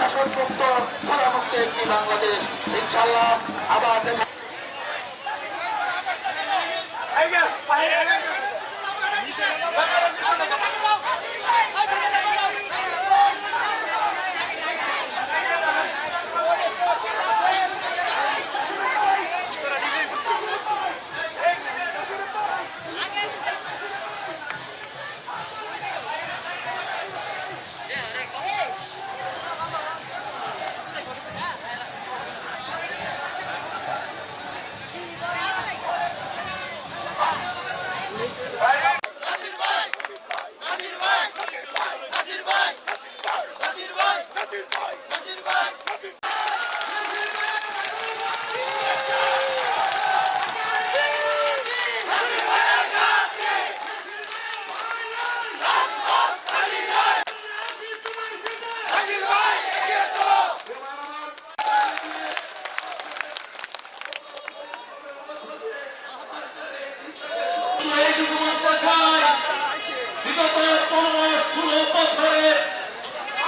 শাসনমুক্ত পুরামুক্ত একটি বাংলাদেশ ইনশাল্লাহ আবার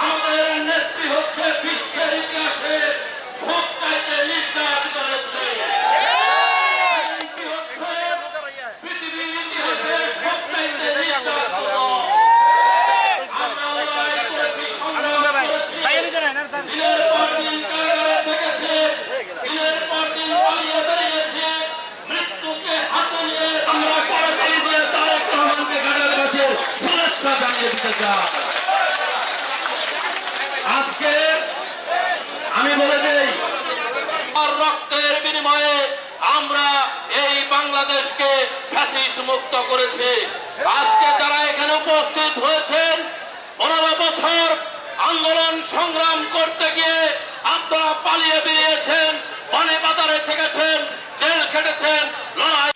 আমাদের নেত্রী হচ্ছে বিশ্বের ইতিহাসে আজকে আমি বলে দেই রক্তের বিনিময়ে আমরা এই বাংলাদেশকে ফ্যাসিস মুক্ত করেছি। আজকে যারা এখানে উপস্থিত হয়েছেন, পনেরো বছর আন্দোলন সংগ্রাম করতে গিয়ে আপনারা পালিয়ে বেরিয়েছেন, বনে বাজারে থেকেছেন, জেল খেটেছেন, লড়াই